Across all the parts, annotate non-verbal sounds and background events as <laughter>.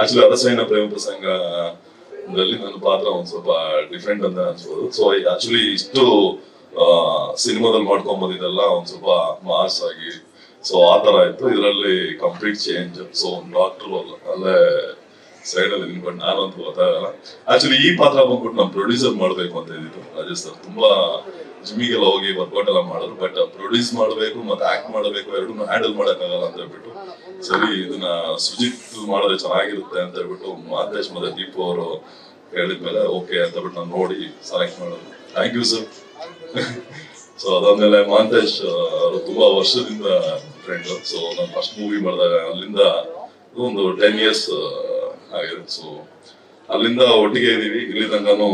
Actually ಅರಸೈನ ಪ್ರೇಮ ಪ್ರಸಂಗ ನನ್ನ ಪಾತ್ರ ಒಂದ್ ಸ್ವಲ್ಪ ಡಿಫ್ರೆಂಟ್ ಅಂತ ಅನ್ಸ್ಬೋದು. ಸೊ ಆಕ್ಚುಲಿ ಇಷ್ಟು ಸಿನಿಮಾದಲ್ಲಿ ಮಾಡ್ಕೊಂಡ್ ಒಂದ್ ಸ್ವಲ್ಪ ಮಾಸ್ ಆಗಿ ಸೊ ಆ ತರ ಇತ್ತು. ಇದರಲ್ಲಿ ಕಂಪ್ಲೀಟ್ ಚೇಂಜ್ ಸೊ ಡಾಕ್ಟರ್ ಅಲ್ಲೇ ಸೈಡ್ ಅಲ್ಲಿ ನಿಂತ್ಕೊಂಡು ನಾನಂತೂ ಗೊತ್ತಾಗಲ್ಲ ಆಕ್ಚುಲಿ ಈ ಪಾತ್ರ ಬಂದ್ಬಿಟ್ಟು ನಾವು ಪ್ರೊಡ್ಯೂಸರ್ ಮಾಡ್ಬೇಕು ಅಂತ ಇದ್ದಿದ್ದು ರಾಜೇಶ್ ಸರ್. ತುಂಬಾ ಜಿಮ್ಮಿಗೆಲ್ಲ ಹೋಗಿ ವರ್ಕೌಟ್ ಎಲ್ಲ ಮಾಡಿದ್ರು ಬಟ್ ಪ್ರೊಡ್ಯೂಸ್ ಮಾಡಬೇಕು ಮತ್ತೆ ಆಕ್ಟ್ ಮಾಡಬೇಕು ಎರಡನ್ನೂ ಹ್ಯಾಂಡಲ್ ಮಾಡೋಕ್ಕಾಗಲ್ಲ ಅಂತ ಹೇಳ್ಬಿಟ್ಟು. ಸರಿ, ಇದನ್ನ ಸುಜಿತ್ ಮಾಡಿದ್ರೆ ಚೆನ್ನಾಗಿರುತ್ತೆ ಅಂತ ಹೇಳ್ಬಿಟ್ಟು ಮಾತೇಶ್ ಮತ್ತೆ ದೀಪು ಅವರು ಹೇಳಿದ್ಮೇಲೆ ಓಕೆ ಅಂತ ಬಿಟ್ಟು ನಾನು ನೋಡಿ ಸೆಲೆಕ್ಟ್ ಮಾಡೋದು. ಥ್ಯಾಂಕ್ ಯು ಸರ್ ಸೊ ಅದಾದ್ಮೇಲೆ ಮಾಂತೇಶ್ ಅವರು ತುಂಬಾ ವರ್ಷದಿಂದ ಫ್ರೆಂಡ್ ಸೊ ನಾನು ಫಸ್ಟ್ ಮೂವಿ ಮಾಡಿದಾಗ ಅಲ್ಲಿಂದ ಒಂದು ಟೆನ್ ಇಯರ್ಸ್ ಆಗಿರುತ್ತೆ ಸೊ ಅಲ್ಲಿಂದ ಒಟ್ಟಿಗೆ ಇದೀವಿ ಇಲ್ಲಿ ತನಕನು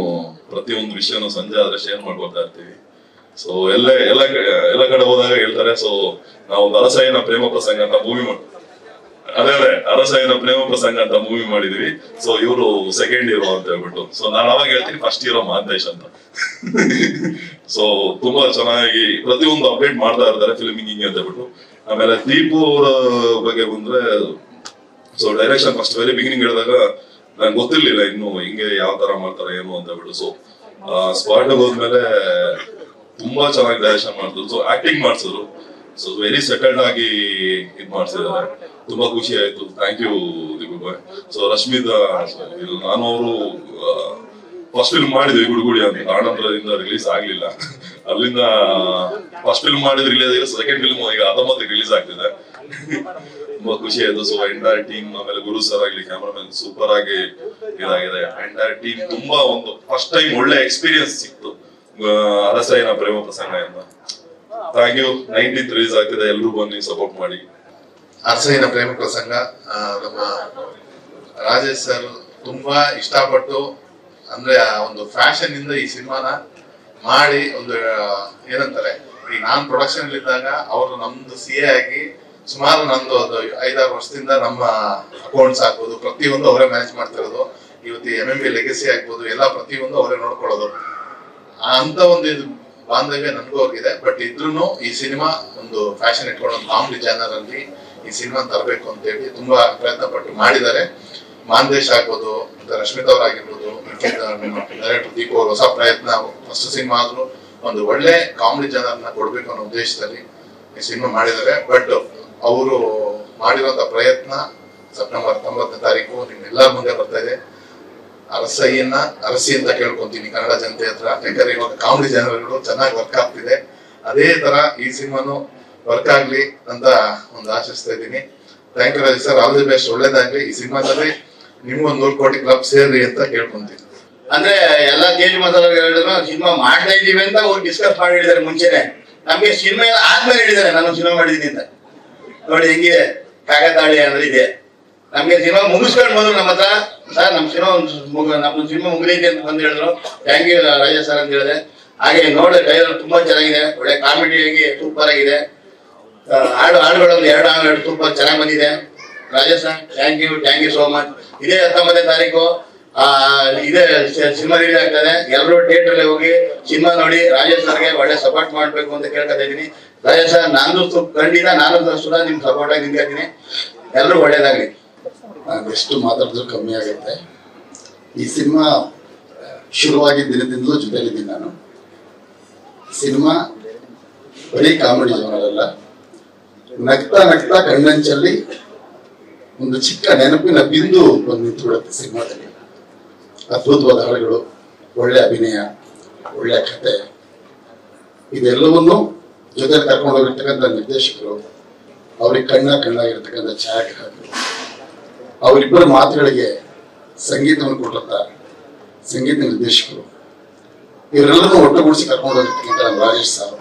ಪ್ರತಿಯೊಂದು ವಿಷಯನೂ ಸಂಜೆ ಆದ್ರೆ ಶೇರ್ ಮಾಡ್ಕೊಳ್ತಾ ಇರ್ತೀವಿ. ಸೊ ಎಲ್ಲ ಎಲ್ಲ ಎಲ್ಲ ಕಡೆ ಹೋದಾಗ ಹೇಳ್ತಾರೆ ಸೊ ನಾವು ಒಂದು ಅರಸಯ್ಯನ ಪ್ರೇಮ ಪ್ರಸಂಗ ಅಂತ ಮೂವಿ ಮಾಡಿ, ಅದೇ ಅದೇ, ಅರಸಯ್ಯನ ಪ್ರೇಮ ಪ್ರಸಂಗ ಅಂತ ಮೂವಿ ಮಾಡಿದ್ವಿ. ಸೊ ಇವರು ಸೆಕೆಂಡ್ ಇರೋ ಅಂತ ಹೇಳ್ಬಿಟ್ಟು. ಸೊ ನಾನು ಅವಾಗ ಹೇಳ್ತೀನಿ ಫಸ್ಟ್ ಇರೋ ಮಾಂತೇಶ್ ಅಂತ. <laughs> ಸೊ ತುಂಬಾ ಚೆನ್ನಾಗಿ ಪ್ರತಿಯೊಂದು ಅಪ್ಡೇಟ್ ಮಾಡ್ತಾ ಇರ್ತಾರೆ ಫಿಲ್ಮಿಂಗ್ ಅಂತ ಹೇಳ್ಬಿಟ್ಟು. ಆಮೇಲೆ ದೀಪು ಅವರ ಬಗ್ಗೆ ಬಂದ್ರೆ so direction first very beginning ಹೇಳಿದಾಗ ನಂಗೆ ಗೊತ್ತಿರ್ಲಿಲ್ಲ ಇನ್ನು ಹಿಂಗೆ ಯಾವ ತರ ಮಾಡ್ತಾರೆ, ಏನು ಅಂತ ಹೇಳ್ಬಿಟ್ಟು. ಸೊ ಸ್ಪಾಟ್ ಹೋದ್ಮೇಲೆ ತುಂಬಾ ಚೆನ್ನಾಗಿ ಡೈರೆಕ್ಷನ್ ಮಾಡಿದ್ರು ಸೊ ಆಕ್ಟಿಂಗ್ ಮಾಡಿಸಿದ್ರು. ಸೊ ವೆರಿ ಸೆಟಲ್ಡ್ ಆಗಿ ಇದ್ ಮಾಡ್ಸಿದ್ದಾರೆ. ತುಂಬಾ ಖುಷಿ ಆಯ್ತು. Thank you Deepu bye so Rashmitha ನಾನು ಅವರು ಫಸ್ಟ್ ಫಿಲ್ಮ್ ಮಾಡಿದ್ವಿ, ಗುಡುಗುಡಿ ಅಂತ. ಆನಂತರದಿಂದ ರಿಲೀಸ್ ಆಗ್ಲಿಲ್ಲ. ಅಲ್ಲಿಂದ ಫಸ್ಟ್ ಫಿಲ್ಮ್ ಮಾಡಿದ ರಿಲೀಸ್ ಆಗಿದೆ ಸೆಕೆಂಡ್ ಫಿಲ್ಮ್ ಈಗ ಹತ್ತೊಂಬತ್ತಕ್ಕೆ ರಿಲೀಸ್ ಆಗ್ತಿದೆ. ತುಂಬಾ ಖುಷಿ ಆಯ್ತು. ಸೊ ಎಂಟೈರ್ ಟೀಮ್ ಆಮೇಲೆ ಗುರು ಸರ್ ಆಗ್ಲಿ ಕ್ಯಾಮ್ರಾಮನ್ ಸೂಪರ್ ಆಗಿ ಇದಾಗಿದೆ. ಎಂಟೈರ್ ಟೀಮ್ ತುಂಬಾ ಒಂದು ಫಸ್ಟ್ ಟೈಮ್ ಒಳ್ಳೆ ಎಕ್ಸ್ಪೀರಿಯನ್ಸ್ ಸಿಕ್ತು. ಅರಸಯ್ಯನ ಪ್ರೇಮ ಪ್ರಸಂಗ ಎಂಬ. ಯು ನೈನ್ಟೀನ್ ರಿಲೀಸ್ ಆಗ್ತಿದೆ ಎಲ್ಲರೂ ಬನ್ನಿ ಸಪೋರ್ಟ್ ಮಾಡಿ. ಅರಸಯ್ಯನ ಪ್ರೇಮ ಪ್ರಸಂಗ ನಮ್ಮ ರಾಜೇಶ್ ಸರ್ ತುಂಬಾ ಇಷ್ಟಪಟ್ಟು, ಅಂದ್ರೆ ಒಂದು ಫ್ಯಾಷನ್ ಇಂದ ಈ ಸಿನಿಮಾನ ಮಾಡಿ ಒಂದು ಏನಂತಾರೆ, ಈ ನಾನ್ ಪ್ರೊಡಕ್ಷನ್ ಇದ್ದಾಗ ಅವರು ನಮ್ದು ಸಿ ಎ ಆಗಿ ಸುಮಾರು ನಂದು ಒಂದು ಐದಾರು ವರ್ಷದಿಂದ ನಮ್ಮ ಅಕೌಂಟ್ಸ್ ಆಗ್ಬೋದು, ಪ್ರತಿಯೊಂದು ಅವರೇ ಮ್ಯಾನೇಜ್ ಮಾಡ್ತಿರೋದು. ಇವತ್ತು ಎಂ ಎಂ ಬಿ ಲೆಗಸಿ ಆಗ್ಬೋದು, ಎಲ್ಲ ಪ್ರತಿಯೊಂದು ಅವರೇ ನೋಡ್ಕೊಳ್ಳೋದು. ಅಂತ ಒಂದು ಇದು ಬಾಂಧವ್ಯ ನನಗೂ ಹೋಗಿದೆ ಬಟ್ ಇದ್ರೂ ಈ ಸಿನಿಮಾ ಒಂದು ಫ್ಯಾಷನ್ ಇಟ್ಕೊಂಡು ಒಂದು ಕಾಮಿಡಿ ಜಾನರ್ ಅಲ್ಲಿ ಈ ಸಿನಿಮಾ ತರಬೇಕು ಅಂತ ಹೇಳಿ ತುಂಬಾ ಪ್ರಯತ್ನ ಪಟ್ಟು ಮಾಡಿದ್ದಾರೆ. ಮಾಂದೇಶ್ ಆಗ್ಬೋದು, ಮತ್ತೆ ರಶ್ಮಿತಾ ಅವ್ರ ಆಗಿರ್ಬೋದು ಡೈರೆಕ್ಟರ್ ದೀಪ ಅವರು ಹೊಸ ಪ್ರಯತ್ನ ಫಸ್ಟ್ ಸಿನಿಮಾ ಆದ್ರೂ ಒಂದು ಒಳ್ಳೆ ಕಾಮಿಡಿ ಜಾನರ್ನ ಕೊಡ್ಬೇಕು ಅನ್ನೋ ಉದ್ದೇಶದಲ್ಲಿ ಈ ಸಿನಿಮಾ ಮಾಡಿದ್ದಾರೆ. ಬಟ್ ಅವರು ಮಾಡಿರುವಂತ ಪ್ರಯತ್ನ ಸೆಪ್ಟೆಂಬರ್ ಹತ್ತೊಂಬತ್ತನೇ ತಾರೀಕು ನಿಮ್ಮೆಲ್ಲರ ಮುಂದೆ ಬರ್ತಾ ಇದೆ. ಅರಸಯ್ಯನ ಅರಸಿ ಅಂತ ಕೇಳ್ಕೊಂತೀನಿ ಕನ್ನಡ ಜನತೆ ಹತ್ರ. ಯಾಕಂದ್ರೆ ಇವಾಗ ಕಾಮಿಡಿ ಜನರುಗಳು ಚೆನ್ನಾಗಿ ವರ್ಕ್ ಆಗ್ತಿದೆ. ಅದೇ ತರ ಈ ಸಿನಿಮಾನು ವರ್ಕ್ ಆಗ್ಲಿ ಅಂತ ಒಂದು ಆಶಿಸ್ತಾ ಇದ್ದೀನಿ. Thank you Raju sir all the best ಒಳ್ಳೇದಾಗ್ಲಿ. ಈ ಸಿನಿಮಾದಲ್ಲಿ ನಿಮ್ಗೊಂದು ನೂರು ಕೋಟಿ ಕ್ಲಬ್ ಸೇರ್ರಿ ಅಂತ ಕೇಳ್ಕೊಂತೀನಿ. ಅಂದ್ರೆ ಎಲ್ಲ ಮಸಾಲ ಹೇಳಿದ್ರು ಸಿನಿಮಾ ಮಾಡ್ತಾ ಇದೀವಿ ಅಂತ ಅವ್ರು ಡಿಸ್ಕಸ್ ಮಾಡಿ ಹೇಳಿದ್ದಾರೆ ಮುಂಚೆನೆ. ನಮ್ಗೆ ಸಿನಿಮಾ ಆದ್ಮೇಲೆ ಹೇಳಿದ್ದಾರೆ, ನಾನು ಸಿನಿಮಾ ಮಾಡಿದೀನಿ ಅಂತ. ನೋಡಿ, ಹೆಂಗಿದೆ? ಕಾಗತಾಳಿ ಅಂದ್ರೆ ಇದೆ ನಮ್ಗೆ ಸಿನಿಮಾ ಮುಗಿಸ್ಕೊಂಡು ಬಂದ್ರು ನಮ್ಮ ಹತ್ರ. ಸರ್ ನಮ್ ಸಿನಿಮಾ ಒಂದು ನಮ್ಮ ಸಿನಿಮಾ ಮುಗಿದೈತೆ ಅಂತ ಬಂದು ಹೇಳಿದ್ರು. ಥ್ಯಾಂಕ್ ಯು ರಾಜೇಶ್ ಸರ್ ಅಂತ ಹೇಳಿದೆ. ಹಾಗೆ ನೋಡಿ ಡೈಲಾಗ್ ತುಂಬಾ ಚೆನ್ನಾಗಿದೆ. ಒಳ್ಳೆ ಕಾಮಿಡಿ ಆಗಿ ಸೂಪರ್ ಆಗಿದೆ. ಹಾಡು ಹಾಡುಗಳಲ್ಲಿ ಎರಡು ಹಾಡು ತುಂಬಾ ಚೆನ್ನಾಗಿ ಬಂದಿದೆ. Raja sir thank you thank you so much ಇದೇ ಹತ್ತೊಂಬತ್ತನೇ ತಾರೀಕು. ಆ, ಇದೇ ಸಿನಿಮಾ ರಿಲೀಸ್ ಆಗ್ತದೆ. ಎಲ್ಲರೂ ಥಿಯೇಟರ್ ಅಲ್ಲಿ ಹೋಗಿ ಸಿನಿಮಾ ನೋಡಿ ರಾಜೇಶ್ ಸರ್ಗೆ ಒಳ್ಳೆ ಸಪೋರ್ಟ್ ಮಾಡ್ಬೇಕು ಅಂತ ಕೇಳ್ಕೊತಾ ಇದೀನಿ ರಾಜೇಶ್ ಸರ್ ನಾನು ಖಂಡಿತ ನಾನು ಸುಧಾ ನಿಮ್ ಸಪೋರ್ಟ್ ಆಗಿ ನಿಂತಿದ್ದೀನಿ. ಎಲ್ಲರೂ ಒಳ್ಳೇದಾಗ್ಲಿ. ನಾನು ಎಷ್ಟು ಮಾತಾಡಿದ್ರು ಕಮ್ಮಿ ಆಗುತ್ತೆ. ಈ ಸಿನಿಮಾ ಶುರುವಾಗಿ ದಿನದಿಂದಲೂ ಜೊತೆಲಿದ್ದೀನಿ ನಾನು. ಸಿನಿಮಾ ಬರೀ ಕಾಮಿಡಿ ಜನರಲ್ಲ. ನಗ್ತಾ ನಗ್ತಾ ಕಣ್ಣಂಚಲ್ಲಿ ಒಂದು ಚಿಕ್ಕ ನೆನಪಿನ ಬಿಂದು ಬಂದು ನಿಂತುಬಿಡುತ್ತೆ ಸಿನಿಮಾದಲ್ಲಿ. ಅದ್ಭುತವಾದ ಹಾಡುಗಳು, ಒಳ್ಳೆ ಅಭಿನಯ, ಒಳ್ಳೆ ಕತೆ. ಇದೆಲ್ಲವನ್ನು ಜೊತೆ ಕರ್ಕೊಂಡು ಹೋಗಿರ್ತಕ್ಕಂಥ ನಿರ್ದೇಶಕರು, ಅವ್ರಿಗೆ ಕಣ್ಣ ಕಣ್ಣಾಗಿರ್ತಕ್ಕಂಥ ಛಾಯಾಗ್ರಾಹಕರು. ಅವರಿಬ್ಬರ ಮಾತುಗಳಿಗೆ ಸಂಗೀತವನ್ನು ಕೊಟ್ಟಂತ ಸಂಗೀತ ನಿರ್ದೇಶಕರು. ಇವರೆಲ್ಲರನ್ನು ಒಟ್ಟುಗೂಡಿಸಿ ಕರ್ಕೊಂಡು ಹೋಗಿರ್ತಕ್ಕಂಥ ನಮ್ಮ ರಾಜೇಶ್ ಸಾರ್.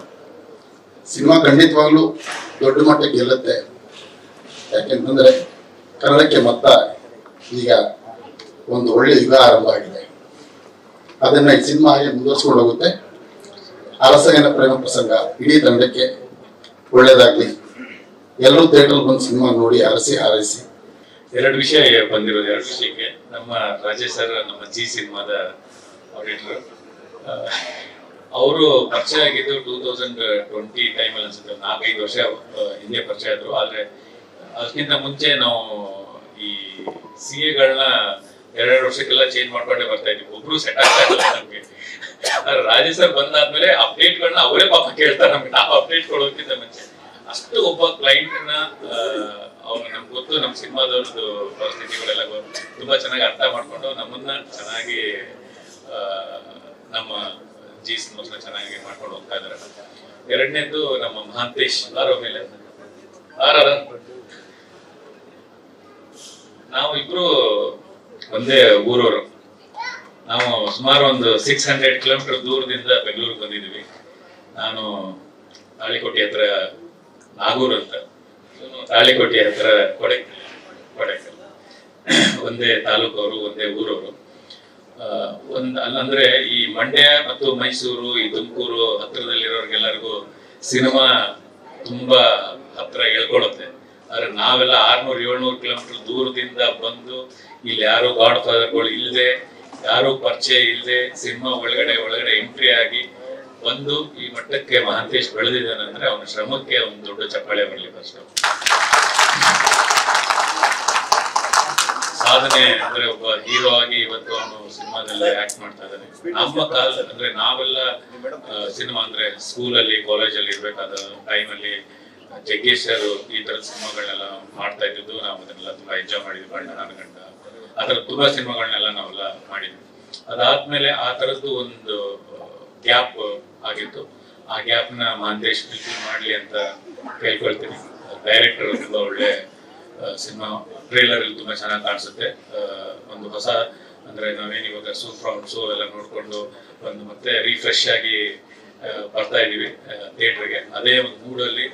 ಸಿನಿಮಾ ಖಂಡಿತವಾಗ್ಲೂ ದೊಡ್ಡ ಮಟ್ಟಕ್ಕೆ ಗೆಲ್ಲುತ್ತೆ. ಯಾಕೆಂತಂದ್ರೆ ಕನ್ನಡಕ್ಕೆ ಮತ್ತ ಈಗ ಒಂದು ಒಳ್ಳೆ ಯುಗ ಆರಂಭ ಆಗಿದೆ. ಅದನ್ನ ಈ ಸಿನಿಮಾ ಹಾಗೆ ಮುಂದುವರಿಸ್ಕೊಂಡು ಹೋಗುತ್ತೆ ಅರಸಗನ ಪ್ರೇಮ ಪ್ರಸಂಗ ಇಡೀ ತಂಡಕ್ಕೆ ಒಳ್ಳೇದಾಗ್ಲಿ. ಎಲ್ಲರೂ ಥಿಯೇಟರ್ ಬಂದು ಸಿನಿಮಾ ನೋಡಿ ಅರಸಿ ಹಾರೈಸಿ. ಎರಡು ವಿಷಯ ಬಂದಿರೋದು, ಎರಡು ವಿಷಯಕ್ಕೆ. ನಮ್ಮ ರಾಜೇಶ್ ಸರ್, ನಮ್ಮ ಜಿ ಸಿನಿಮಾದ ಆಡಿಟರ್ ಅವರು ಪರಿಚಯ ಆಗಿದ್ದು ಟೂ ತೌಸಂಡ್ ಟ್ವೆಂಟಿ ಟೈಮಲ್ಲಿ ಅನ್ಸುತ್ತೆ. ನಾಲ್ಕೈದು ವರ್ಷ ಹಿಂದೆ ಪರಿಚಯ ಆದ್ರು. ಆದ್ರೆ ಅದಕ್ಕಿಂತ ಮುಂಚೆ ನಾವು ಈ ಸಿ ಎಗಳನ್ನ ಎರಡೆರಡು ವರ್ಷಕ್ಕೆಲ್ಲ ಚೇಂಜ್ ಮಾಡ್ಕೊಂಡೆ ಬರ್ತಾ ಇದ್ವಿ. ಒಬ್ರು ಸೆಟ್ ಆಗ್ತಾ ಇಲ್ಲ ನಮ್ಗೆ. ರಾಜೇಶ್ ಸರ್ ಬಂದಾದ್ಮೇಲೆ ಅಪ್ಡೇಟ್ಗಳನ್ನ ಅವರೇ ಪಾಪ ಕೇಳ್ತಾರೆ ನಮ್ಗೆ. ನಾವು ಅಪ್ಡೇಟ್ ಕೊಡೋದಕ್ಕಿಂತ ಮುಂಚೆ. ಅಷ್ಟು ಒಬ್ಬ ಕ್ಲೈಂಟ್ನ ಅವ್ರು ನಮ್ಗೆ ಗೊತ್ತು ನಮ್ಮ ಸಿನಿಮಾದವ್ರದ್ದು ಪರಿಸ್ಥಿತಿಗಳೆಲ್ಲ ತುಂಬಾ ಚೆನ್ನಾಗಿ ಅರ್ಥ ಮಾಡ್ಕೊಂಡು ನಮ್ಮನ್ನ ಚೆನ್ನಾಗಿ ನಮ್ಮ ಜಿ ಸಿನಿಮಾಸ್ನ ಚೆನ್ನಾಗಿ ಮಾಡ್ಕೊಂಡು ಹೋಗ್ತಾ ಇದಾರೆ ಎರಡನೇದು ನಮ್ಮ ಮಹಾಂತೇಶ್ ಆರೋ ಮೇಲೆ. ಆರಾರ ನಾವು ಇಬ್ರು ಒಂದೇ ಊರವರು. ನಾವು ಸುಮಾರು ಒಂದು ಸಿಕ್ಸ್ ಹಂಡ್ರೆಡ್ ಕಿಲೋಮೀಟರ್ ದೂರದಿಂದ ಬೆಂಗಳೂರಿಗೆ ಬಂದಿದ್ವಿ ನಾನು ತಾಳಿಕೋಟೆ ಹತ್ರ ನಾಗೂರ್ ಅಂತ. ತಾಳಿಕೋಟೆ ಹತ್ರ ಕೊಡೆ ಕೊಡೆಕಲ್ ಒಂದೇ ತಾಲೂಕವರು, ಒಂದೇ ಊರವರು. ಒಂದ್ ಅಲ್ಲಂದ್ರೆ ಈ ಮಂಡ್ಯ ಮತ್ತು ಮೈಸೂರು, ಈ ತುಮಕೂರು ಹತ್ರದಲ್ಲಿರೋರ್ಗೆಲ್ಲರಿಗೂ ಸಿನಿಮಾ ತುಂಬಾ ಹತ್ರ ಹೇಳ್ಕೊಳುತ್ತೆ ಆದ್ರೆ ನಾವೆಲ್ಲ ಆರ್ನೂರ್, ಏಳ್ನೂರು ಕಿಲೋಮೀಟರ್ ದೂರದಿಂದ ಬಂದು ಇಲ್ಲಿ ಯಾರು ಗಾಡ್ ಫಾದರ್ಗಳು ಇಲ್ಲದೆ ಯಾರು ಪರಿಚಯ ಇಲ್ಲದೆ ಸಿನಿಮಾ ಒಳಗಡೆ ಒಳಗಡೆ ಎಂಟ್ರಿ ಆಗಿ ಬಂದು ಈ ಮಟ್ಟಕ್ಕೆ ಮಹಾಂತೇಶ್ ಬೆಳೆದಿದ್ದಾನೆ ಅಂದ್ರೆ ಅವನ ಶ್ರಮಕ್ಕೆ ಒಂದು ದೊಡ್ಡ ಚಪ್ಪಾಳೆ ಬರಲಿ ಫಸ್ಟ್ ಸಾಧನೆ ಅಂದ್ರೆ ಒಬ್ಬ ಹೀರೋ ಆಗಿ ಇವತ್ತು ಅವನು ಸಿನಿಮಾದಲ್ಲಿ ಆಕ್ಟ್ ಮಾಡ್ತಾ ಇದ್ದಾನೆ. ನಮ್ಮ ಕಾಲ ಅಂದ್ರೆ ನಾವೆಲ್ಲ ಸಿನಿಮಾ ಅಂದ್ರೆ ಸ್ಕೂಲ್ ಅಲ್ಲಿ ಕಾಲೇಜ್ ಅಲ್ಲಿ ಇರ್ಬೇಕಾದ ಟೈಮಲ್ಲಿ ಜಗ್ಗೇಶ್ ಸರ್ ಈ ತರದ ಸಿನಿಮಾಗಳನ್ನೆಲ್ಲ ಮಾಡ್ತಾ ಇದ್ದಿದ್ದು ನಾವು ಅದನ್ನೆಲ್ಲ ತುಂಬಾ ಎಂಜಾಯ್ ಮಾಡಿದ್ವಿ ಬಣ್ಣ ನಾನು ಗಂಡ ಆ ತರದ ತುಂಬಾ ಸಿನಿಮಾಗಳನ್ನೆಲ್ಲ ನಾವೆಲ್ಲ ಮಾಡಿದ್ವಿ. ಅದಾದ್ಮೇಲೆ ಆ ತರದ್ದು ಒಂದು ಗ್ಯಾಪ್ ಆಗಿತ್ತು. ಆ ಗ್ಯಾಪ್ನ ಮಾಂದೇಶ್ ಫಿಲ್ಫಿಲ್ ಮಾಡ್ಲಿ ಅಂತ ಕೇಳ್ಕೊಳ್ತೀನಿ. ಡೈರೆಕ್ಟರ್ ತುಂಬಾ ಒಳ್ಳೆ ಸಿನಿಮಾ ಟ್ರೇಲರ್ ಅಲ್ಲಿ ತುಂಬಾ ಚೆನ್ನಾಗಿ ಕಾಣಿಸುತ್ತೆ. ಒಂದು ಹೊಸ, ಅಂದ್ರೆ ನಾವೇನ್ ಇವಾಗ ಸೂ ಫ್ರೌಂಡ್ ಶೋ ಎಲ್ಲ ನೋಡ್ಕೊಂಡು ಒಂದು ಮತ್ತೆ ರಿಫ್ರೆಶ್ ಆಗಿ ಬರ್ತಾ ಇದೀವಿ ಥಿಯೇಟರ್ಗೆ ಅದೇ ಒಂದು ಮೂಡಲ್ಲಿ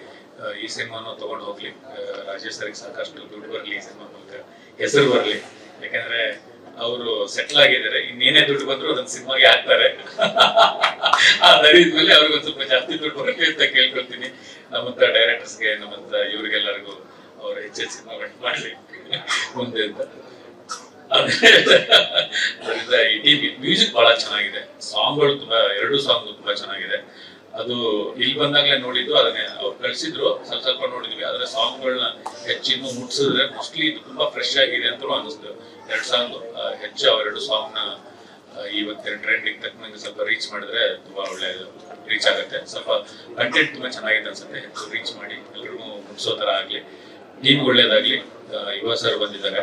ಈ ಸಿನಿಮಾನು ತಗೊಂಡು ಹೋಗ್ಲಿ. ರಾಜೇಶ್ವರಿಗೆ ಸಾಕಷ್ಟು ದುಡ್ಡು ಬರ್ಲಿ ಈ ಸಿನಿಮಾ ಮೂಲಕ. ಹೆಸರು ಬರಲಿ. ಯಾಕಂದ್ರೆ ಅವರು ಸೆಟ್ಲ್ ಆಗಿದ್ದಾರೆ. ಇನ್ನೇನೇ ದುಡ್ಡು ಬಂದ್ರು ಅದನ್ನ ಸಿನಿಮಾಗೆ ಹಾಕ್ತಾರೆ. <laughs> ಆ ಧೈರ್ಯದ ಮೇಲೆ ಅವ್ರಿಗೆ ಸ್ವಲ್ಪ ಜಾಸ್ತಿ ದುಡ್ಡು ಬರಲಿ ಅಂತ ಕೇಳ್ಕೊಳ್ತೀನಿ. ನಮ್ಮಂತ ಡೈರೆಕ್ಟರ್ಸ್ಗೆ ನಮ್ಮಂತ ಇವ್ರಿಗೆಲ್ಲರಿಗೂ ಅವ್ರು ಹೆಚ್ಚು ಸಿನಿಮಾಗಳನ್ನ ಮಾಡ್ಲಿ ಮುಂದೆ ಅಂತ. ಮ್ಯೂಸಿಕ್ ಬಹಳ ಚೆನ್ನಾಗಿದೆ. ಸಾಂಗ್ಗಳು ತುಂಬಾ, ಎರಡು ಸಾಂಗ್ ತುಂಬಾ ಚೆನ್ನಾಗಿದೆ. ಅದು ಇಲ್ಲಿ ಬಂದಾಗ್ಲೇ ನೋಡಿದ್ದು, ಅದನ್ನೇ ಅವ್ರು ಕಳ್ಸಿದ್ರು. ಸ್ವಲ್ಪ ಸ್ವಲ್ಪ ನೋಡಿದ್ವಿ. ಆದ್ರೆ ಸಾಂಗ್ಗಳನ್ನ ಹೆಚ್ಚು ಇನ್ನೂ ಮುಟ್ಸಿದ್ರೆ ಮೋಸ್ಟ್ಲಿ ಇದು ತುಂಬಾ ಫ್ರೆಶ್ ಆಗಿದೆ ಅಂತ ಅನಿಸ್ತು. ಎರಡು ಸಾಂಗ್ ಹೆಚ್ಚು ಸಾಂಗ್ನ ಇವತ್ತಿನ ಟ್ರೆಂಡಿಂಗ್ ತಕ್ಕಂಗೆ ಸ್ವಲ್ಪ ರೀಚ್ ಮಾಡಿದ್ರೆ ತುಂಬಾ ಒಳ್ಳೆ ರೀಚ್ ಆಗುತ್ತೆ. ಸ್ವಲ್ಪ ಕಂಟೆಂಟ್ ತುಂಬಾ ಚೆನ್ನಾಗಿದೆ ಅನ್ಸುತ್ತೆ. ರೀಚ್ ಮಾಡಿ ಎಲ್ರಿಗೂ ಮುಗಿಸೋ ತರ ಆಗ್ಲಿ ಟೀಮ್ ಒಳ್ಳೇದಾಗ್ಲಿ ಯುವ ಸರ್ ಬಂದಿದ್ದಾರೆ.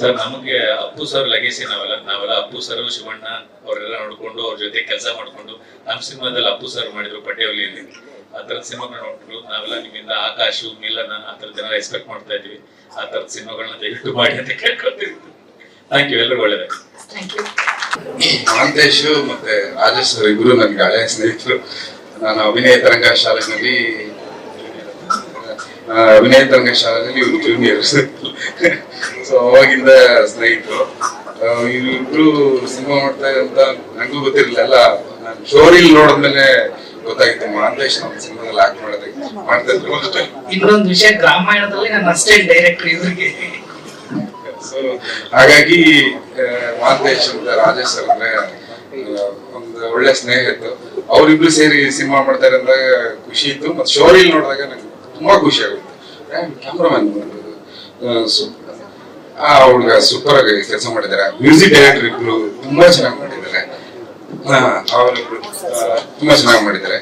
ಸರ್ ನಮಗೆ ಅಪ್ಪು ಸರ್ ಲಗೇಸಿ ನಾವೆಲ್ಲ ನಾವೆಲ್ಲ ಅಪ್ಪು ಸರ್ ಶಿವಣ್ಣ ಅವರೆಲ್ಲ ನೋಡ್ಕೊಂಡು ಅವ್ರ ಜೊತೆ ಕೆಲಸ ಮಾಡ್ಕೊಂಡು ನಮ್ಮ ಸಿನಿಮಾದಲ್ಲಿ ಅಪ್ಪು ಸರ್ ಮಾಡಿದ್ರು ಪಡ್ಡೆವಲಿಯಲ್ಲಿ ಆ ತರದ ಸಿನಿಮಾಗಳನ್ನ ನೋಡ್ಕೊಂಡು ನಾವೆಲ್ಲ ನಿಮ್ಮಿಂದ ಆಕಾಶು, ಮಿಲನ ಆ ಜನ ರೆಸ್ಪೆಕ್ಟ್ ಮಾಡ್ತಾ ಇದ್ವಿ. ಆ ತರದ ಸಿನಿಮಾಗಳನ್ನ ದಯವಿಟ್ಟು ಮಾಡಿ ಅಂತ ಕೇಳ್ಕೊತೀವಿ ಥ್ಯಾಂಕ್ ಯು ಎಲ್ಲರೂ ಒಳ್ಳೇದಾಗಿ ಥ್ಯಾಂಕ್ ಯು ಮಹಾಂತೇಶ್ ಮತ್ತೆ ರಾಜೇಶ್ ಸರ್ ಇಬ್ಬರು ನನ್ಗೆ ಹಳೆ ಸ್ನೇಹಿತರು. ನಾನು ಅಭಿನಯ ತರಂಗ ಶಾಲೆಯಲ್ಲಿ ಅಭಿನಯ ತರಂಗ ಶಾಲೆಯಲ್ಲಿ ಇವರು ಜೂನಿಯರ್ಸ್ ಸೊ ಅವಾಗಿಂದ ಸ್ನೇಹಿತರು. ಇವರಿಬ್ರು ಸಿನಿಮಾ ಮಾಡ್ತಾ ಅಂತ ನಂಗೂ ಗೊತ್ತಿರಲಿಲ್ಲ. ಎಲ್ಲ ನಾನು ಶೋರಿಲ್ ನೋಡಿದ್ಮೇಲೆ ಗೊತ್ತಾಗಿತ್ತು. ಮಹಾಂತೇಶ್ ನಮ್ಮ ಸಿನಿಮಾದಲ್ಲಿ ಆಕ್ಟ್ ಮಾಡೋದಕ್ಕೆ ಮಾಡ್ತಾ ಇದ್ರು. ಇನ್ನೊಂದು ವಿಷಯ ಗ್ರಾಮಾಯಣದಲ್ಲಿ ನನ್ನ ಅಷ್ಟೇ ಡೈರೆಕ್ಟರ್ ಇವರಿಗೆ. ಸೊ ಹಾಗಾಗಿ ರಾಜೇಶ್ವರ ಅಂತ ರಾಜೇಶ್ ಅಂದ್ರೆ ಒಂದು ಒಳ್ಳೆ ಸ್ನೇಹ ಇತ್ತು ಅವರಿಬ್ರು ಸೇರಿ ಸಿನಿಮಾ ಮಾಡ್ತಾರೆ ಅಂದಾಗ ಖುಷಿ ಇತ್ತು. ಮತ್ತೆ ಶೋರಿಲ್ ನೋಡಿದಾಗ ನಂಗೆ ತುಂಬಾ ಖುಷಿ ಆಗುತ್ತೆ. ಕ್ಯಾಮ್ರಾಮನ್ ಆ ಹುಡುಗ ಸೂಪರ್ ಆಗಿ ಕೆಲಸ ಮಾಡಿದ್ದಾರೆ ಮ್ಯೂಸಿಕ್ ಡೈರೆಕ್ಟರ್ ಇಬ್ರು ತುಂಬಾ ಚೆನ್ನಾಗಿ ಮಾಡಿದ್ದಾರೆ. ಅವರಿಬ್ರು ತುಂಬಾ ಚೆನ್ನಾಗಿ ಮಾಡಿದ್ದಾರೆ.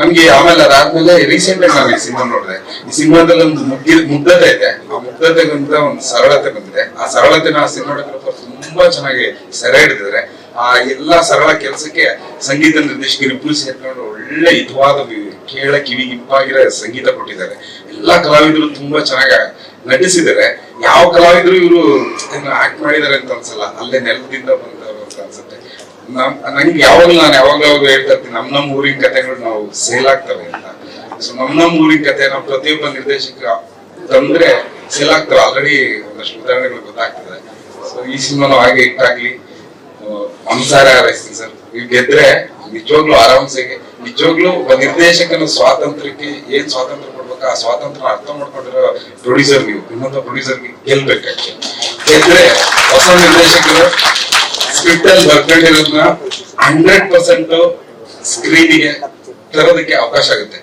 ನಮ್ಗೆ ಆಮೇಲೆ ಅದಾದ್ಮೇಲೆ ರೀಸೆಂಟ್ ಆಗಿ ನಾನು ಈ ಸಿನಿಮಾ ನೋಡಿದೆ. ಈ ಸಿನಿಮಾದಲ್ಲಿ ಒಂದು ಮುಗ್ಗಿ, ಮುಗ್ಧತೆ ಇದೆ. ಆ ಮುಗ್ಧತೆಗಿಂತ ಒಂದು ಸರಳತೆ ಬಂದಿದೆ. ಆ ಸರಳತೆ ಆ ಸಿನಿಮಾಟೋಗ್ರಫರ್ ತುಂಬಾ ಚೆನ್ನಾಗಿ ಸೆರೆ ಹಿಡಿದಿದ್ದಾರೆ. ಆ ಎಲ್ಲಾ ಸರಳ ಕೆಲಸಕ್ಕೆ ಸಂಗೀತ ನಿರ್ದೇಶಕರು ಇಬ್ರು ಸೇರ್ಕೊಂಡು ಒಳ್ಳೆ ಹಿತವಾದ ಕೇಳ ಕಿವಿ ಇಂಪಾಗಿರೋ ಸಂಗೀತ ಕೊಟ್ಟಿದ್ದಾರೆ. ಎಲ್ಲಾ ಕಲಾವಿದರು ತುಂಬಾ ಚೆನ್ನಾಗಿ ನಟಿಸಿದರೆ ಯಾವ ಕಲಾವಿದರು ಇವರು ಆಕ್ಟ್ ಮಾಡಿದ್ದಾರೆ ಅಂತ ಅನ್ಸಲ್ಲ, ಅಲ್ಲೇ ನೆಲದಿಂದ ಬಂದವರು ಅಂತ ಅನ್ಸುತ್ತೆ. ನಮ್ ನನಗೆ ನಾನು ಯಾವಾಗ ಹೇಳ್ತಾ ಇರ್ತೀನಿ, ನಮ್ ನಮ್ ಊರಿನ ಕಥೆಗಳು ನಾವು ಸೇಲ್ ಆಗ್ತವೆ ಅಂತ. ಸೊ ನಮ್ ನಮ್ ಊರಿನ ಕಥೆ ನಾವು ಪ್ರತಿಯೊಬ್ಬ ನಿರ್ದೇಶಕ ತಂದ್ರೆ ಸೇಲ್ ಆಗ್ತವೆ. ಆಲ್ರೆಡಿ ಒಂದಷ್ಟು ಉದಾಹರಣೆಗಳು ಗೊತ್ತಾಗ್ತದೆ. ಈ ಸಿನಿಮಾನು ಹಾಗೆ ಇಟ್ಟಾಗ್ಲಿ ಅಂಸಾರ ಹಾರೈಸ್ತೀನಿ ಸರ್. ನೀವು ಗೆದ್ರೆ ನಿಜವಾಗ್ಲೂ ಆರಾಮ್ಸೆಗೆ, ನಿಜವಾಗ್ಲೂ ಒಬ್ಬ ನಿರ್ದೇಶಕನ ಸ್ವಾತಂತ್ರ್ಯಕ್ಕೆ ಏನ್ ಸ್ವಾತಂತ್ರ್ಯ ಕೊಡ್ಬೇಕು, ಆ ಸ್ವಾತಂತ್ರ್ಯ ಅರ್ಥ ಮಾಡ್ಕೊಂಡಿರೋ ಪ್ರೊಡ್ಯೂಸರ್ ನೀವು, ಇನ್ನೊಂದು ಪ್ರೊಡ್ಯೂಸರ್ಗೆ ಗೆಲ್ಬೇಕು ಗೆದ್ರೆ ಹೊಸ ನಿರ್ದೇಶಕರು ಸ್ಕ್ರಿಪ್ಟ್ ಅಲ್ಲಿ ಬರ್ಕೊಂಡಿರೋದನ್ನ ಹಂಡ್ರೆಡ್ ಪರ್ಸೆಂಟ್ ಸ್ಕ್ರೀನಿಗೆ ತರೋದಕ್ಕೆ ಅವಕಾಶ ಆಗುತ್ತೆ.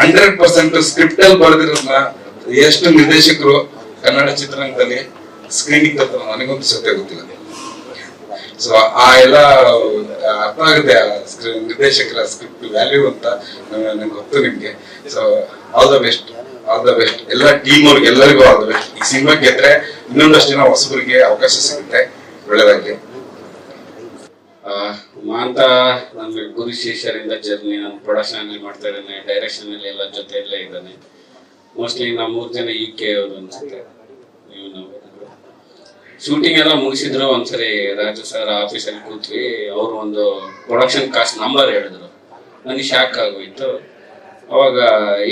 ಹಂಡ್ರೆಡ್ ಪರ್ಸೆಂಟ್ ಸ್ಕ್ರಿಪ್ಟ್ ಅಲ್ಲಿ ಬರೆದಿರೋದನ್ನ ಎಷ್ಟು ನಿರ್ದೇಶಕರು ಕನ್ನಡ ಚಿತ್ರರಂಗದಲ್ಲಿ ಸ್ಕ್ರೀನಿಂಗ್ ತಪ್ಪು ನನಗಂತೂ ಸತ್ಯ ಗೊತ್ತಿಲ್ಲ ಸೊ ಆ ಎಲ್ಲ ಅರ್ಥ ಆಗುತ್ತೆ ನಿರ್ದೇಶಕರ ಸ್ಕ್ರಿಪ್ಟ್ ವ್ಯಾಲ್ಯೂ ಅಂತ ನಂಗೆ ಗೊತ್ತು ನಿಮ್ಗೆ. So all the best all the best ಎಲ್ಲ ಟೀಮ್ ಅವ್ರಿಗೆ, ಎಲ್ಲರಿಗೂ ಆಲ್ ದ ಬೆಸ್ಟ್ ಈ ಸಿನಿಮಾ ಗೆದ್ರೆ ಇನ್ನೊಂದಷ್ಟು ಜನ ಹೊಸಬರಿಗೆ ಅವಕಾಶ ಸಿಗುತ್ತೆ. ಒಳ್ಳೆದಾಗ್ಲಿ. ಮಾಂತ ನನ್ನ ಗುರು ಶಿಷ್ಯರಿಂದ ಜರ್ನಿ, ನಾನು ಪ್ರೊಡಕ್ಷನ್ ಅಲ್ಲಿ ಮಾಡ್ತಾ ಇದ್ದೇನೆ ಡೈರೆಕ್ಷನ್ ಅಲ್ಲಿ ಎಲ್ಲ ಜೊತೆಯಲ್ಲೇ ಇದ್ದಾನೆ. ಮೋಸ್ಟ್ಲಿ ನಾವು ಮೂರ್ ಜನ ಈ ಕೆ ಅನ್ಸುತ್ತೆ. ಶೂಟಿಂಗ್ ಎಲ್ಲ ಮುಗಿಸಿದ್ರು, ಒಂದ್ಸರಿ ರಾಜು ಸರ್ ಆಫೀಸಲ್ಲಿ ಕೂತ್ವಿ, ಅವರು ಒಂದು ಪ್ರೊಡಕ್ಷನ್ ಕಾಸ್ಟ್ ನಂಬರ್ ಹೇಳಿದ್ರು. ನನಗೆ ಶಾಕ್ ಆಗೋಯ್ತು. ಅವಾಗ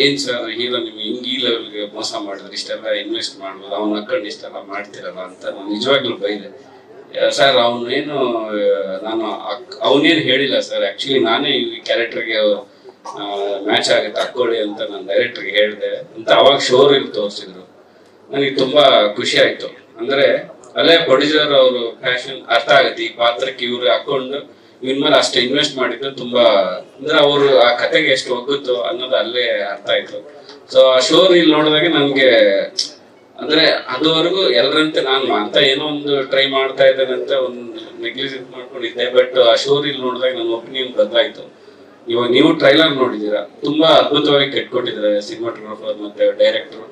ಏನ್ ಸರ್ ಹೀರೋ ನಿಮ್ಗೆ ಹಿಂಗ್ ಈ ಲೆವೆಲ್ಗೆ ಮೋಸ ಮಾಡಿದ್ರೆ, ಇಷ್ಟೆಲ್ಲ ಇನ್ವೆಸ್ಟ್ ಮಾಡ್ಬೋದು, ಅವ್ನ ಹಾಕೊಂಡು ಇಷ್ಟೆಲ್ಲ ಮಾಡ್ತಿರಲ್ಲ ಅಂತ ನಾನು ನಿಜವಾಗ್ಲೂ ಬೈದೆ. ಸರ್ ಅವನೇನು, ನಾನು ಅವನೇನು ಹೇಳಿಲ್ಲ ಸರ್ ಆಕ್ಚುಲಿ ನಾನೇ ಈ ಕ್ಯಾರೆಕ್ಟರ್ಗೆ ಮ್ಯಾಚ್ ಆಗುತ್ತೆ, ಹಾಕೊಳ್ಳಿ ಅಂತ ನಾನು ಡೈರೆಕ್ಟರ್ಗೆ ಹೇಳಿದೆ. ಅಂತ ಅವಾಗ ಶೋರಲ್ಲಿ ತೋರಿಸಿದ್ರು. ನನಗೆ ತುಂಬಾ ಖುಷಿ ಆಯ್ತು. ಅಂದ್ರೆ ಅಲ್ಲೇ ಪ್ರೊಡ್ಯೂಸರ್ ಅವರು ಫ್ಯಾಷನ್ ಅರ್ಥ ಆಗುತ್ತೆ. ಈ ಪಾತ್ರಕ್ಕೆ ಇವ್ರು ಹಾಕೊಂಡು ಇವನ್ ಮೇಲೆ ಅಷ್ಟು ಇನ್ವೆಸ್ಟ್ ಮಾಡಿದ್ರು ತುಂಬಾ, ಅಂದ್ರೆ ಅವರು ಆ ಕತೆಗೆ ಎಷ್ಟು ಒಗ್ಗುತ್ತೋ ಅನ್ನೋದು ಅಲ್ಲೇ ಅರ್ಥ ಆಯ್ತು. ಸೊ ಆ ಶೋ ಇಲ್ಲಿ ನೋಡಿದಾಗ ನನ್ಗೆ, ಅಂದ್ರೆ ಅದುವರೆಗೂ ಎಲ್ಲರಂತೆ ನಾನು ಅಂತ ಏನೋ ಒಂದು ಟ್ರೈ ಮಾಡ್ತಾ ಇದ್ದೇನೆ ಅಂತ ಒಂದು ನೆಗ್ಲಿಜೆಂಟ್ ಮಾಡ್ಕೊಂಡಿದ್ದೆ. ಬಟ್ ಆ ಶೋ ಇಲ್ಲಿ ನೋಡಿದಾಗ ನನ್ನ ಒಪಿನಿಯನ್ ಬದಲಾಯ್ತು. ಇವಾಗ ನೀವು ಟ್ರೈಲರ್ ನೋಡಿದೀರಾ. ತುಂಬಾ ಅದ್ಭುತವಾಗಿ ಕೆಟ್ಕೊಟ್ಟಿದ್ದಾರೆ ಸಿನಿಮಾಟೋಗ್ರಾಫರ್ ಮತ್ತೆ ಡೈರೆಕ್ಟರ್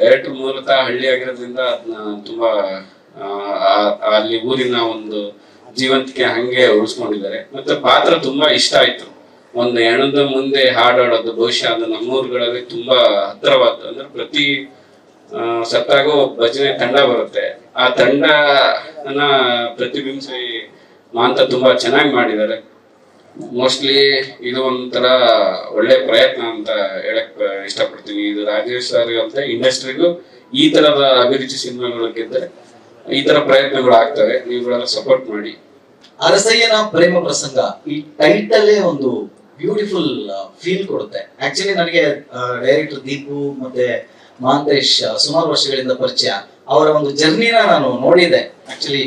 ಡೈರೆಕ್ಟರ್ ಮೂಲತಃ ಹಳ್ಳಿ ಆಗಿರೋದ್ರಿಂದ ಅದನ್ನ ತುಂಬಾ ಅಲ್ಲಿ ಊರಿನ ಒಂದು ಜೀವಂತಿಕೆ ಹಂಗೆ ಉಳಿಸ್ಕೊಂಡಿದ್ದಾರೆ. ಮತ್ತೆ ಪಾತ್ರ ತುಂಬಾ ಇಷ್ಟ ಆಯ್ತು. ಒಂದು ಹೆಣದ ಮುಂದೆ ಹಾಡಾಡೋದು ಬಹುಶಃ ಅದು ನಮ್ಮೂರುಗಳಲ್ಲಿ ತುಂಬಾ ಹತ್ತಿರವಾದ್ದು. ಅಂದ್ರೆ ಪ್ರತಿ ಸತ್ತಾಗೋ ಭಜನೆ ತಂಡ ಬರುತ್ತೆ. ಆ ತಂಡನ ಪ್ರತಿಬಿಂಬಿಸಿ ಮಾಂತ ತುಂಬಾ ಚೆನ್ನಾಗಿ ಮಾಡಿದ್ದಾರೆ. ಮೋಸ್ಟ್ಲಿ ಇದು ಒಂಥರ ಒಳ್ಳೆ ಪ್ರಯತ್ನ ಅಂತ ಹೇಳಕ್ ಇಷ್ಟಪಡ್ತೀನಿ. ಇದು ರಾಜೇಶ್ ಸರ್ ಅಂತ ಇಂಡಸ್ಟ್ರಿಗೂ ಈ ತರದ ಅಭಿರುಚಿ ಸಿನಿಮಾಗಳು ಗೆದ್ದರೆ ಈ ತರ ಪ್ರಯತ್ನಗಳು ಆಗ್ತವೆ, ನೀವುಗಳನ್ನ ಸಪೋರ್ಟ್ ಮಾಡಿ. ಅರಸಯ್ಯನ ಪ್ರೇಮ ಪ್ರಸಂಗ, ಈ ಟೈಟಲ್ಲೇ ಒಂದು ಬ್ಯೂಟಿಫುಲ್ ಫೀಲ್ ಕೊಡುತ್ತೆ. ಆಕ್ಚುಲಿ ನನಗೆ ಡೈರೆಕ್ಟರ್ ದೀಪು ಮತ್ತೆ ಮಹಾಂತೇಶ್ ಸುಮಾರು ವರ್ಷಗಳಿಂದ ಪರಿಚಯ. ಅವರ ಒಂದು ಜರ್ನಿನ ನಾನು ನೋಡಿದೆ. ಆಕ್ಚುಲಿ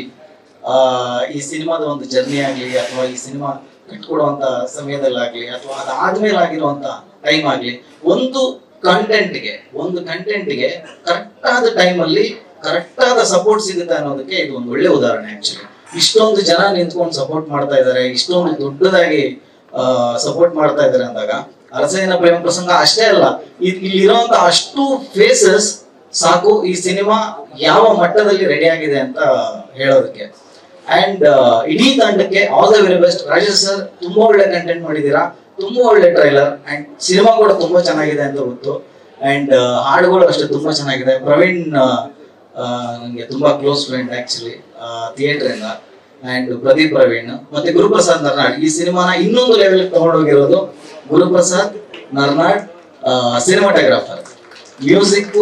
ಈ ಸಿನಿಮಾದ ಒಂದು ಜರ್ನಿ ಆಗ್ಲಿ ಅಥವಾ ಈ ಸಿನಿಮಾ ಕಟ್ಕೊಡುವಂತ ಸಮಯದಲ್ಲಾಗ್ಲಿ ಅಥವಾ ಅದಾದ್ಮೇಲೆ ಆಗಿರುವಂತ ಟೈಮ್ ಆಗ್ಲಿ, ಒಂದು ಕಂಟೆಂಟ್ಗೆ ಒಂದು ಕಂಟೆಂಟ್ಗೆ ಕರೆಕ್ಟ್ ಆದ ಟೈಮಲ್ಲಿ ಕರೆಕ್ಟ್ ಆದ ಸಪೋರ್ಟ್ ಸಿಗುತ್ತೆ ಅನ್ನೋದಕ್ಕೆ ಇದು ಒಂದು ಒಳ್ಳೆ ಉದಾಹರಣೆ ಆಕ್ಚುಲಿ ಇಷ್ಟೊಂದು ಜನ ನಿಂತ್ಕೊಂಡು ಸಪೋರ್ಟ್ ಮಾಡ್ತಾ ಇದ್ದಾರೆ, ಇಷ್ಟೊಂದು ದೊಡ್ಡದಾಗಿ ಸಪೋರ್ಟ್ ಮಾಡ್ತಾ ಇದ್ದಾರೆ ಅಂದಾಗ ಅರಸೇನ ಪ್ರೇಮ ಪ್ರಸಂಗ ಅಷ್ಟೇ ಅಲ್ಲ ಇಲ್ಲಿರುವಂತ ಅಷ್ಟು ಫೇಸಸ್ ಸಾಕು ಈ ಸಿನಿಮಾ ಯಾವ ಮಟ್ಟದಲ್ಲಿ ರೆಡಿ ಆಗಿದೆ ಅಂತ ಹೇಳೋದಕ್ಕೆ. ಅಂಡ್ ಇಡೀ ತಂಡಕ್ಕೆ all the very best Rajesh sir ತುಂಬಾ ಒಳ್ಳೆ ಕಂಟೆಂಟ್ ಮಾಡಿದೀರಾ ತುಂಬಾ ಒಳ್ಳೆ ಟ್ರೈಲರ್ ಅಂಡ್ ಸಿನಿಮಾ ಕೂಡ ತುಂಬಾ ಚೆನ್ನಾಗಿದೆ ಅಂತ ಗೊತ್ತು. ಅಂಡ್ ಹಾಡುಗಳು ಅಷ್ಟೇ ತುಂಬಾ ಚೆನ್ನಾಗಿದೆ. ಪ್ರವೀಣ್ ನನಗೆ ತುಂಬಾ ಕ್ಲೋಸ್ ಫ್ರೆಂಡ್ ಆಕ್ಚುಲಿ ಥಿಯೇಟರ್ ಇಂದ ಅಂಡ್ ಪ್ರದೀಪ್ ಪ್ರವೀಣ್. ಮತ್ತೆ ಗುರುಪ್ರಸಾದ್ ನರ್ನಾಡ್. ಈ ಸಿನಿಮಾನ ಇನ್ನೊಂದು level ತಗೊಂಡೋಗಿರೋದು Guruprasad Narnad cinematographer music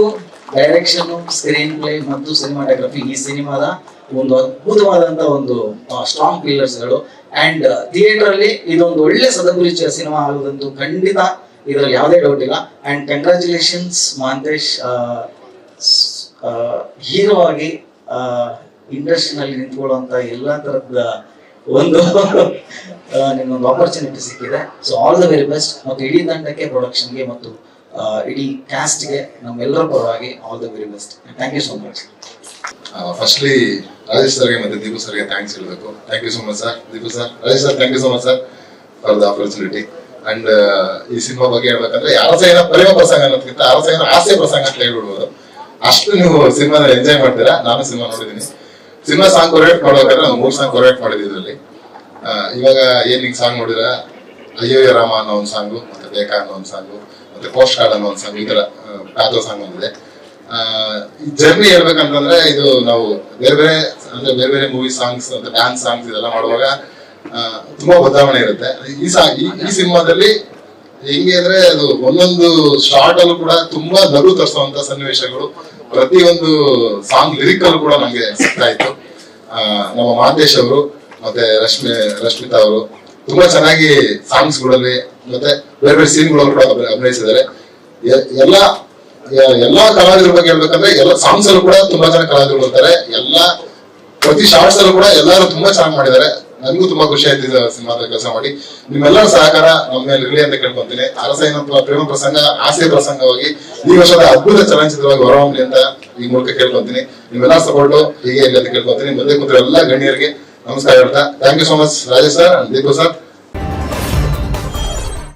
direction screenplay ಮತ್ತು ಸಿನಿಮಾಟೋಗ್ರಫಿ ಈ ಸಿನಿಮಾದ ಒಂದು ಅದ್ಭುತವಾದಂತ ಒಂದು ಸ್ಟ್ರಾಂಗ್ ಪಿಲ್ಲರ್ಸ್ಗಳು. ಅಂಡ್ ಥಿಯೇಟರ್ ಅಲ್ಲಿ ಇದೊಂದು ಒಳ್ಳೆ ಸದಗುರಿಚ ಸಿನಿಮಾ ಆಗೋದಂತೂ ಖಂಡಿತ ಇದರಲ್ಲಿ ಯಾವುದೇ ಡೌಟ್ ಇಲ್ಲ. ಅಂಡ್ ಕಂಗ್ರ್ಯಾಚುಲೇಷನ್ಸ್ ಮಹಾಂತೇಶ್ ಹೀರೋ ಇಂಡಸ್ಟ್ರಿಯಲ್ಲಿ ಇಂಡಸ್ಟ್ರಿನಲ್ಲಿ ನಿಂತ್ಕೊಳ್ಳುವಂತ ಎಲ್ಲಾ ತರದ ಒಂದು ನಿಮ್ಗೊಂದು ಆಪರ್ಚುನಿಟಿ ಸಿಕ್ಕಿದೆ. So all the very best ಮತ್ತು ಇಡೀ ತಂಡಕ್ಕೆ ಪ್ರೊಡಕ್ಷನ್ಗೆ ಮತ್ತು ಇಡೀ ಕ್ಯಾಸ್ಟ್ಗೆ ನಮ್ಮೆಲ್ಲರ ಪರವಾಗಿ all the very best thank you so much firstly Rajesh ಸರ್ಗೆ ಮತ್ತೆ ದೀಪು ಸರ್ಗೆ ಥ್ಯಾಂಕ್ಸ್ ಹೇಳಬೇಕು thank you so much sir Deepu sir Rajesh sir thank you so much sir for the opportunity and ಈ ಸಿನಿಮಾ ಬಗ್ಗೆ ಹೇಳ್ಬೇಕಂದ್ರೆ ಅರಸೇನ ಪ್ರೇಮ ಪ್ರಸಂಗ ಅನ್ನೋದಕ್ಕಿಂತ ಏನೋ ಆಸೆ ಪ್ರಸಂಗ ಅಂತ ಹೇಳ್ಬಿಡ್ಬೋದು. ಅಷ್ಟು ನೀವು ಸಿನಿಮಾ ಎಂಜಾಯ್ ಮಾಡ್ತೀರಾ? ನಾನು ಸಿನಿಮಾ ನೋಡಿದ್ದೀನಿ. ಸಿನಿಮಾ ಸಾಂಗ್ ಕೊರಿಯೇಟ್ ಮಾಡ್ಬೇಕಾದ್ರೆ ನಾವು ಮೂರು ಸಾಂಗ್ ಕೊರಿಯೇಟ್ ಮಾಡಿದ್ವಿ ಇದರಲ್ಲಿ. ಇವಾಗ ಏನ್ ಹಿಂಗ್ ಸಾಂಗ್ ನೋಡಿದ್ರ? ಅಯ್ಯೋಯ ರಾಮ ಅನ್ನೋ ಒಂದು ಸಾಂಗು ಮತ್ತೆ ಬೇಕಾ ಅನ್ನೋ ಒಂದು ಸಾಂಗು ಮತ್ತೆ ಪೋಸ್ಟ್ ಕಾರ್ಡ್ ಅನ್ನೋ ಒಂದು ಸಾಂಗ್ ಈ ತರ ಪ್ಯಾಥೋ ಸಾಂಗ್ ಒಂದಿದೆ ಜರ್ನಿ ಹೇಳ್ಬೇಕಂತಂದ್ರೆ ಇದು ನಾವು ಬೇರೆ ಬೇರೆ, ಅಂದ್ರೆ ಬೇರೆ ಬೇರೆ ಮೂವಿ ಸಾಂಗ್ಸ್ ಮತ್ತೆ ಡ್ಯಾನ್ಸ್ ಸಾಂಗ್ಸ್ ಇದೆಲ್ಲ ಮಾಡುವಾಗ ತುಂಬಾ ಬದಲಾವಣೆ ಇರುತ್ತೆ. ಈ ಸಾಂಗ್ ಈ ಸಿನಿಮಾದಲ್ಲಿ ಹೆಂಗೆ ಅಂದ್ರೆ ಅದು ಒಂದೊಂದು ಶಾರ್ಟ್ ಅಲ್ಲೂ ಕೂಡ ತುಂಬಾ ನಗು ತರಿಸುವಂತ ಸನ್ನಿವೇಶಗಳು. ಪ್ರತಿಯೊಂದು ಸಾಂಗ್ ಲಿರಿಕ್ ಅಲ್ಲೂ ಕೂಡ ನಮ್ಗೆ ಸಿಗ್ತಾ ಇತ್ತು. ನಮ್ಮ ಮಹಾಂತೇಶ್ ಅವರು ಮತ್ತೆ ರಶ್ಮಿ, ರಶ್ಮಿತಾ ಅವರು ತುಂಬಾ ಚೆನ್ನಾಗಿ ಸಾಂಗ್ಸ್ಗಳಲ್ಲಿ ಮತ್ತೆ ಬೇರೆ ಬೇರೆ ಸೀನ್ಗಳು ಕೂಡ ಅಭಿ- ಅಭಿನಯಿಸಿದ್ದಾರೆ. ಎಲ್ಲ ಎಲ್ಲಾ ಕಲಾವಿದರ ಬಗ್ಗೆ ಹೇಳ್ಬೇಕಂದ್ರೆ ಎಲ್ಲ ಸಾಂಗ್ಸ್ ಅಲ್ಲೂ ಕೂಡ ತುಂಬಾ ಜನ ಕಲಾವಿದರು ಬರ್ತಾರೆ. ಎಲ್ಲಾ, ಪ್ರತಿ ಶಾರ್ಟ್ಸ್ ಅಲ್ಲೂ ಕೂಡ ಎಲ್ಲರೂ ತುಂಬಾ ಚೆನ್ನಾಗಿ ಮಾಡಿದ್ದಾರೆ. ನನಗೂ ತುಂಬಾ ಖುಷಿ ಆಯ್ತು ಸಿನಿಮಾ ಕೆಲಸ ಮಾಡಿ. ನಿಮ್ಮೆಲ್ಲರ ಸಹಕಾರ ನಮ್ಮ ಮೇಲೆ ಇರಲಿ ಅಂತ ಕೇಳ್ಕೊಂತೀನಿ. ಅರಸೈನ ಪ್ರೇಮ ಪ್ರಸಂಗ, ಆಸೆ ಪ್ರಸಂಗವಾಗಿ ಈ ವರ್ಷದ ಅದ್ಭುತ ಚಲನಚಿತ್ರವಾಗಿ ಹೊರಹೊಮ್ಮಲಿ ಅಂತ ಈ ಮೂಲಕ ಕೇಳ್ಕೊಂತೀನಿ. ನಿಮ್ಮೆಲ್ಲ ಸಪೋರ್ಟ್ ಹೀಗೆ ಇರಲಿ ಅಂತ ಕೇಳ್ಕೊಂತೀನಿ. ಮುಂದೆ ಕೂತಿರೋ ಎಲ್ಲ ಗಣ್ಯರಿಗೆ ನಮಸ್ಕಾರ ಹೇಳ್ತಾ. Thank you so much Rajesh sir Deepu sir